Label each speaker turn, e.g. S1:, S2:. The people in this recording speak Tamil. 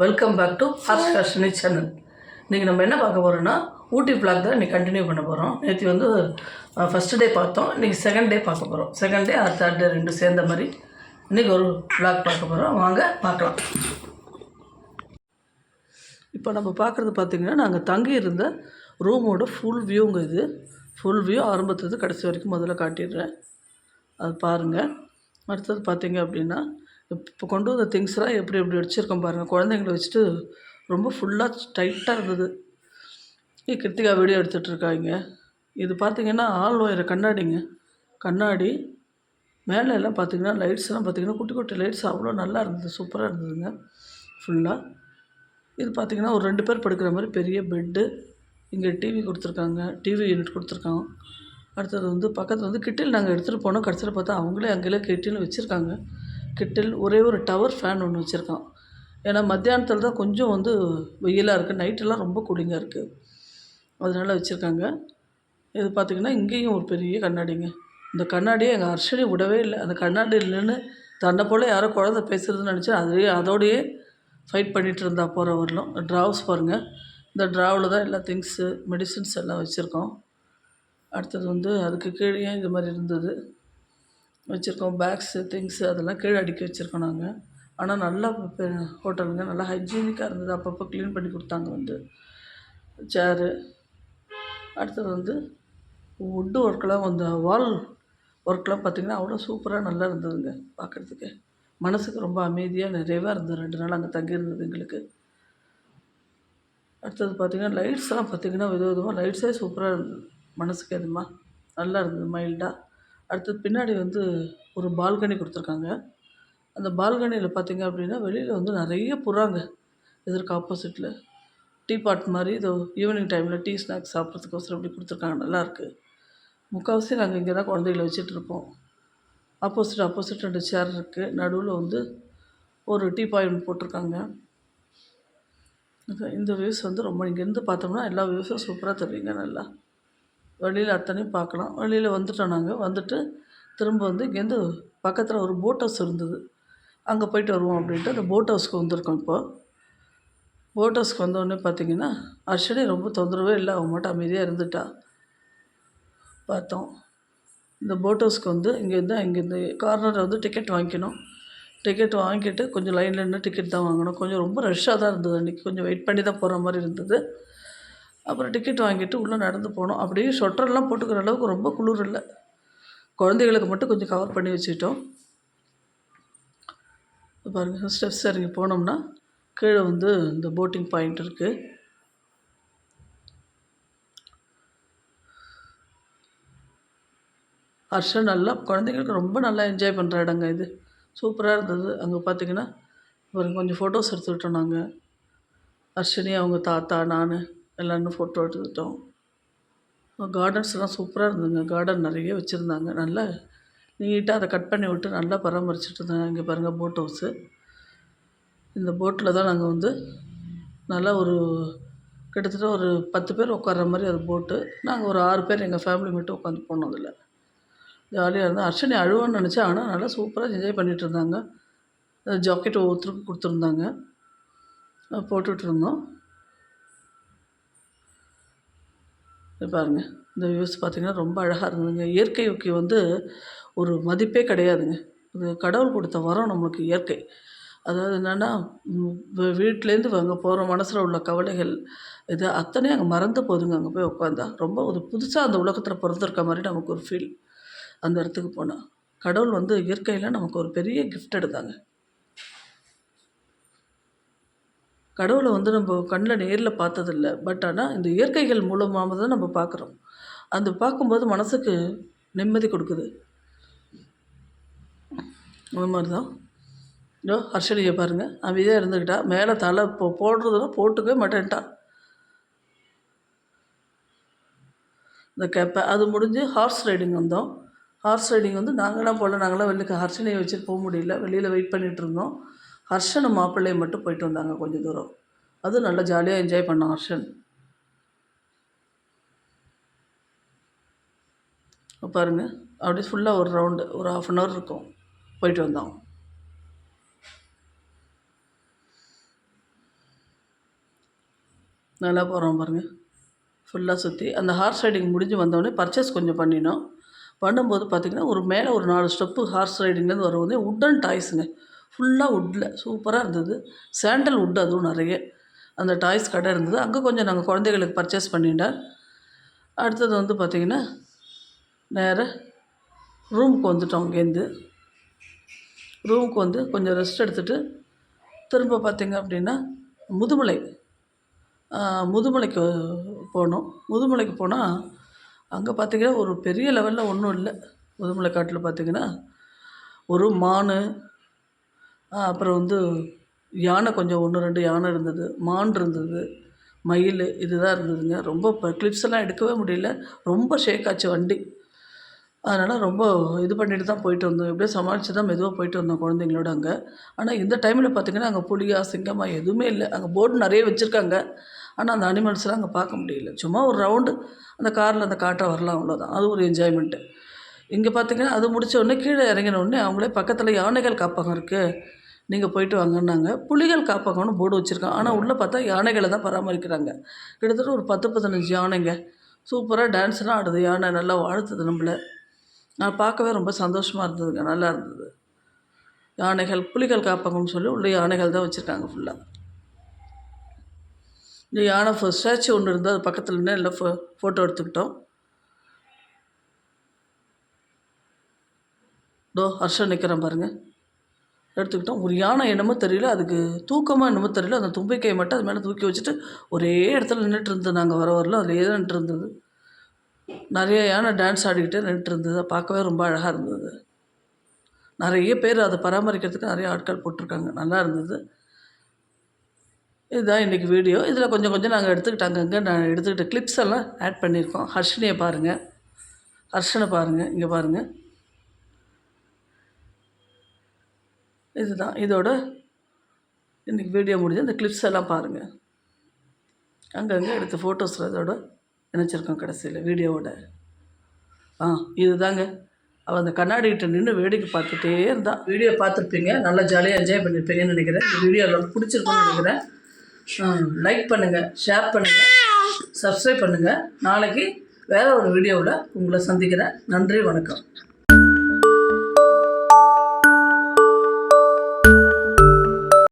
S1: Welcome back to Harsh Harshini channel இன்றைக்கி நம்ம என்ன பார்க்க போகிறோம்னா ஊட்டி பிளாக் தான் இன்றைக்கி கண்டினியூ பண்ண போகிறோம் நேற்று வந்து ஃபஸ்ட்டு டே பார்த்தோம். இன்றைக்கி செகண்ட் டே பார்க்க போகிறோம் second day or third day ரெண்டு சேர்ந்த மாதிரி இன்றைக்கி ஒரு பிளாக் பார்க்க போகிறோம் வாங்க பார்க்கலாம். இப்போ நம்ம பார்க்குறது பார்த்திங்கன்னா நாங்கள் தங்கி இருந்த ரூமோட ஃபுல் வியூங்க இது. ஃபுல் வியூ ஆரம்பத்துலேருந்து கடைசி வரைக்கும் முதல்ல காட்டிடுறேன். அது பாருங்கள் அடுத்தது பார்த்தீங்க அப்படின்னா இப்போ கொண்டு வந்த திங்ஸ்லாம் எப்படி எப்படி வச்சுருக்கோம் பாருங்கள் குழந்தைங்கள வச்சுட்டு ரொம்ப ஃபுல்லாக டைட்டாக இருந்தது. ஏ கிருத்திகா வீடியோ எடுத்துகிட்ருக்காங்க இது பார்த்தீங்கன்னா ஆள் ஒயர் கண்ணாடிங்க. கண்ணாடி மேலே எல்லாம் பார்த்தீங்கன்னா லைட்ஸ்லாம் பார்த்தீங்கன்னா குட்டி குட்டி லைட்ஸ் அவ்வளோ நல்லா இருந்தது. சூப்பராக இருந்ததுங்க. ஃபுல்லாக இது பார்த்தீங்கன்னா ஒரு ரெண்டு பேர் படுக்கிற மாதிரி பெரிய பெட்டு இங்கே டிவி கொடுத்துருக்காங்க. டிவி யூனிட் கொடுத்துருக்காங்க. அடுத்தது வந்து பக்கத்தில் வந்து கிட்டில் நாங்கள் எடுத்துகிட்டு போனோம். கடைசியில் பார்த்தா அவங்களே அங்கேயே கிட்டில் வச்சுருக்காங்க. கிட்டில் ஒரே ஒரு டவர் ஃபேன் ஒன்று வச்சுருக்கான். ஏன்னா மத்தியானத்தில் தான் கொஞ்சம் வந்து வெயிலாக இருக்குது நைட்டெல்லாம் ரொம்ப கூலிங்காக இருக்குது அதனால வச்சுருக்காங்க. இது பார்த்திங்கன்னா இங்கேயும் ஒரு பெரிய கண்ணாடிங்க. இந்த கண்ணாடியை எங்கள் அர்ஷனி விடவே இல்லை. அந்த கண்ணாடி இல்லைன்னு தன்னை போல் யாரோ குழந்த பேசுகிறதுன்னு நினச்சி அதே அதோடையே ஃபைட் பண்ணிகிட்டு இருந்தா போகிற வரலும். ட்ராவ்ஸ் பாருங்கள் இந்த ட்ராவில் தான் எல்லா திங்ஸு மெடிசின்ஸ் எல்லாம் வச்சுருக்கோம். அடுத்தது வந்து அதுக்கு கீழே இது மாதிரி இருந்தது. வச்சுருக்கோம். பேக்ஸு திங்ஸு அதெல்லாம் கீழே அடுக்கி வச்சுருக்கோம் நாங்கள் ஆனால் நல்லா ஹோட்டலுங்க. நல்லா ஹைஜீனிக்காக இருந்தது. அப்பப்போ க்ளீன் பண்ணி கொடுத்தாங்க வந்து. சேரு அடுத்தது வந்து வுட்டு ஒர்க்கெலாம் வந்து வால் ஒர்க்கெலாம் பார்த்திங்கன்னா அவ்வளோ சூப்பராக நல்லா இருந்ததுங்க பார்க்குறதுக்கு மனசுக்கு ரொம்ப அமைதியாக நிறைவாக இருந்தது. ரெண்டு நாள் அங்கே தங்கியிருந்தது எங்களுக்கு. அடுத்தது பார்த்திங்கன்னா லைட்ஸ்லாம் பார்த்திங்கன்னா வித விதமாக லைட்ஸே சூப்பராக இருந்தது. மனசுக்கு எதுமா நல்லா இருந்தது மைல்டாக அடுத்தது பின்னாடி வந்து ஒரு பால்கனி கொடுத்துருக்காங்க. அந்த பால்கனியில் பார்த்திங்க அப்படின்னா வெளியில் வந்து நிறைய புறாங்க. எதிர்க்க ஆப்போசிட்டில் டீ பாட் மாதிரி இதோ ஈவினிங் டைமில் டீ ஸ்நாக்ஸ் சாப்பிட்றதுக்கோசரம் இப்படி கொடுத்துருக்காங்க. நல்லாயிருக்கு முக்கால்வாசி நாங்கள் இங்கே தான் குழந்தைகளை வச்சிட்ருப்போம் ஆப்போசிட் ஆப்போசிட் ரெண்டு சேர் இருக்குது நடுவில் வந்து ஒரு டீ பாயிண்ட் போட்டிருக்காங்க. இந்த வியூஸ் வந்து ரொம்ப இங்கேருந்து பார்த்தோம்னா எல்லா வியூஸும் சூப்பராக தெரியுங்க நல்லா. வெளியில் அத்தனையும் பார்க்கலாம். வெளியில் வந்துட்டோம் நாங்கள் வந்துட்டு திரும்ப வந்து இங்கேருந்து பக்கத்தில் ஒரு போட் ஹவுஸ் இருந்தது. அங்கே போயிட்டு வருவோம் அப்படின்ட்டு அந்த போட் ஹவுஸ்க்கு வந்திருக்கோம் இப்போது போட் ஹவுஸ்க்கு வந்தோடனே பார்த்தீங்கன்னா அர்ஷனி ரொம்ப தொந்தரவே இல்லை. அவங்க மட்டும் அமைதியாக இருந்துட்டா. பார்த்தோம். இந்த போட் ஹவுஸ்க்கு வந்து இங்கேருந்து இங்கேருந்து கார்னரில் வந்து டிக்கெட் வாங்கிக்கணும். டிக்கெட் வாங்கிட்டு கொஞ்சம் லைனில் நின்று டிக்கெட் தான் வாங்கணும். கொஞ்சம் ரொம்ப ரஷ்ஷாக தான் இருந்தது அன்றைக்கி கொஞ்சம் வெயிட் பண்ணி தான் போகிற மாதிரி இருந்தது. அப்புறம் டிக்கெட் வாங்கிட்டு உள்ளே நடந்து போனோம். அப்படியே ஷொட்டர்லாம் போட்டுக்கிற அளவுக்கு ரொம்ப குளிர் இல்லை. குழந்தைகளுக்கு மட்டும் கொஞ்சம் கவர் பண்ணி வச்சுட்டோம் பாருங்கள் ஸ்டெப்ஸ் இறங்கி போனோம்னா கீழே வந்து இந்த போட்டிங் பாயிண்ட் இருக்குது ஹர்ஷன் நல்லா குழந்தைங்களுக்கு ரொம்ப நல்லா என்ஜாய் பண்ணுற இடங்க இது. சூப்பராக இருந்தது. அங்கே பார்த்தீங்கன்னா ஒரு கொஞ்சம் ஃபோட்டோஸ் எடுத்துக்கிட்டோம் நாங்கள் ஹர்ஷினி அவங்க தாத்தா நான். எல்லாருமே ஃபோட்டோ எடுத்துக்கிட்டோம். கார்டன்ஸ்லாம் சூப்பராக இருந்ததுங்க. கார்டன் நிறைய வச்சுருந்தாங்க. நல்லா நீட்டாக அதை கட் பண்ணி விட்டு நல்லா பராமரிச்சுட்டு இருந்தாங்க. இங்கே பாருங்கள் போட் ஹவுஸு இந்த போட்டில் தான் நாங்கள் வந்து நல்லா ஒரு கிட்டத்தட்ட ஒரு பத்து பேர் உட்கார்ற மாதிரி அது போட்டு நாங்கள் ஒரு ஆறு பேர் எங்கள் ஃபேமிலி மட்டும் உட்காந்து போனோம் அதில் ஜாலியாக இருந்தோம். அர்ச்சனை அழுவான்னு நினச்சேன் ஆனால் நல்லா சூப்பராக என்ஜாய் பண்ணிகிட்டு இருந்தாங்க. ஜாக்கெட் ஒவ்வொருத்தருக்கும் கொடுத்துருந்தாங்க. போட்டுட்ருந்தோம் போட்டுட்டு இருந்தோம் இது பாருங்க. இந்த வியூஸ் பார்த்தீங்கன்னா ரொம்ப அழகாக இருந்ததுங்க. இயற்கைக்கு வந்து ஒரு மதிப்பே கிடையாதுங்க. இது கடவுள் கொடுத்த வரம் நம்மளுக்கு இயற்கை. அதாவது என்னென்னா வீட்டிலேருந்து அங்கே போகிற மனசில் உள்ள கவலைகள் இது அத்தனையும் அங்கே மறந்து போகுதுங்க அங்கே போய் உட்காந்தா ரொம்ப ஒரு புதுசாக அந்த உலகத்தில் பிறந்திருக்க மாதிரி நமக்கு ஒரு ஃபீல் அந்த இடத்துக்கு போனால் கடவுள் வந்து இயற்கையில் நமக்கு ஒரு பெரிய கிஃப்ட் எடுத்தாங்க. கடவுளை வந்து நம்ம கண்ணில் நேரில் பார்த்ததில்ல. பட் ஆனால் இந்த இயற்கைகள் மூலமாக தான் நம்ம பார்க்குறோம். அந்த பார்க்கும்போது மனசுக்கு நிம்மதி கொடுக்குது. அந்த மாதிரி தான் இதோ ஹர்ஷனியை பாருங்கள் அமைதியாக இருந்துக்கிட்டா மேலே தலை போ போடுறதுனா போட்டுக்கவே மாட்டேன்ட்டா. இந்த கேப்பை. அது முடிஞ்சு ஹார்ஸ் ரைடிங் வந்தோம். ஹார்ஸ் ரைடிங் வந்து நாங்களாம் போகல. நாங்களாம் வெளியில் ஹர்ஷனையை வச்சுட்டு போக முடியல. வெளியில் வெயிட் பண்ணிகிட்டு இருந்தோம். ஹர்ஷனும் மாப்பிள்ளையும் மட்டும் போயிட்டு வந்தாங்க கொஞ்சம் தூரம். அது நல்லா ஜாலியாக என்ஜாய் பண்ணோம் ஹர்ஷன். பாருங்கள் அப்படியே ஃபுல்லாக ஒரு ரவுண்டு ஒரு ஆஃப் அன் ஹவர் இருக்கும் போயிட்டு வந்தோம். நல்லா போகிறோம் பாருங்கள் ஃபுல்லாக சுற்றி அந்த ஹார்ஸ் ரைடிங் முடிஞ்சு வந்தோடனே பர்ச்சேஸ் கொஞ்சம் பண்ணினோம். பண்ணும்போது பார்த்திங்கன்னா ஒரு மேலே ஒரு நாலு ஸ்டெப்பு ஹார்ஸ் ரைடிங்லேருந்து வரும்போது உட்டன் டாய்ஸுங்க ஃபுல்லாக வுட்டில் சூப்பராக இருந்தது. சாண்டல் வுட் அதுவும் நிறைய. அந்த டாய்ஸ் கடை இருந்தது. அங்கே கொஞ்சம் நாங்கள் குழந்தைகளுக்கு பர்ச்சேஸ் பண்ணிட்டேன் அடுத்தது வந்து பார்த்திங்கன்னா நேராக ரூமுக்கு வந்துட்டோம் அங்கேருந்து. ரூமுக்கு வந்து கொஞ்சம் ரெஸ்ட் எடுத்துகிட்டு திரும்ப பார்த்திங்க அப்படின்னா முதுமலை. முதுமலைக்கு போனோம். முதுமலைக்கு போனால் அங்கே பார்த்திங்கன்னா ஒரு பெரிய லெவலில் ஒன்றும் இல்லை. முதுமலை காட்டில் பார்த்திங்கன்னா ஒரு மான் அப்புறம் வந்து யானை கொஞ்சம் ஒன்று ரெண்டு யானை இருந்தது மான் இருந்தது மயில் இதுதான் இருந்ததுங்க. ரொம்ப இப்போ கிளிப்ஸ் எல்லாம் எடுக்கவே முடியல. ரொம்ப ஷேக் ஆச்சு வண்டி. அதனால் ரொம்ப இது பண்ணிட்டு தான் போயிட்டு வந்தோம். எப்படியோ சமாளித்து தான் மெதுவாக போயிட்டு வந்தோம் குழந்தைங்களோட அங்கே. ஆனால் இந்த டைமில் பார்த்திங்கன்னா அங்கே புலியா சிங்கமாக எதுவுமே இல்லை. அங்கே போர்டு நிறைய வச்சுருக்காங்க. ஆனால் அந்த அனிமல்ஸ்லாம் அங்கே பார்க்க முடியல. சும்மா ஒரு ரவுண்டு அந்த காரில் அந்த காட்டை வரலாம் அவ்வளோதான் அது ஒரு என்ஜாய்மெண்ட்டு இங்கே பார்த்திங்கன்னா அது முடிச்ச உடனே கீழே இறங்கின உடனே அவங்களே பக்கத்தில் யானைகள் காப்பகம் இருக்குது நீங்கள் போயிட்டு வாங்கன்னாங்க. புலிகள் காப்பகம்னு போர்டு வச்சுருக்காங்க. ஆனால் உள்ளே பார்த்தா யானைகளை தான் பராமரிக்கிறாங்க. கிட்டத்தட்ட ஒரு பத்து பதினஞ்சு யானைங்க. சூப்பராக டான்ஸ்லாம் ஆடுது. யானை நல்லா வாழ்த்துது நம்மள. நான் பார்க்கவே ரொம்ப சந்தோஷமாக இருந்ததுங்க. நல்லா இருந்தது. யானைகள் புலிகள் காப்பகம்னு சொல்லி உள்ள யானைகள் தான் வச்சுருக்காங்க ஃபுல்லாக இந்த யானை ஸ்டாச்சு ஒன்று இருந்தால் அது பக்கத்தில் நின்று எல்லாம் ஃபோ ஃபோட்டோ எடுத்துக்கிட்டோம். டோ ஹர்ஷன் நிற்கிறேன் பாருங்கள் எடுத்துக்கிட்டோம். ஒரு யானை என்னமோ தெரியல அதுக்கு தூக்கமாக என்னமோ தெரியல அந்த தும்பிக்கையை மட்டும் அது மேலே தூக்கி வச்சுட்டு ஒரே இடத்துல நின்றுட்டு இருந்தது நாங்கள் வர வரல அதில் தான் நின்றுட்டு இருந்தது நிறைய யானை டான்ஸ் ஆடிக்கிட்டே நின்றுட்டு இருந்தது பார்க்கவே ரொம்ப அழகாக இருந்தது. நிறைய பேர் அதை பராமரிக்கிறதுக்கு நிறைய ஆட்கள் போட்டிருக்காங்க. நல்லா இருந்தது. இதுதான் இன்றைக்கி வீடியோ. இதில் கொஞ்சம் கொஞ்சம் நாங்கள் எடுத்துக்கிட்டாங்க அங்கே நான் எடுத்துக்கிட்ட கிளிப்ஸ் எல்லாம் ஆட் பண்ணியிருக்கோம். ஹர்ஷினியை பாருங்கள் ஹர்ஷனை பாருங்கள் இங்கே பாருங்கள் இதுதான். இதோட இன்றைக்கி வீடியோ முடிஞ்சு இந்த கிளிப்ஸ் எல்லாம் பாருங்கள் அங்கங்கே எடுத்த ஃபோட்டோஸில் இதோட இணைச்சிருக்கோம் கடைசியில் வீடியோவோட ஆ இதுதாங்க. அவள் அந்த கண்ணாடிக்கிட்ட நின்று வேடிக்கை பார்த்துட்டே இருந்தான் வீடியோ பார்த்துருப்பீங்க. நல்லா ஜாலியாக என்ஜாய் பண்ணியிருப்பீங்கன்னு நினைக்கிறேன். இந்த வீடியோ உங்களுக்கு பிடிச்சிருக்கும்னு நினைக்கிறேன். லைக் பண்ணுங்கள் ஷேர் பண்ணுங்கள் சப்ஸ்கிரைப் பண்ணுங்கள் நாளைக்கு வேறு ஒரு வீடியோவில் உங்களை சந்திக்கிறேன். நன்றி வணக்கம்.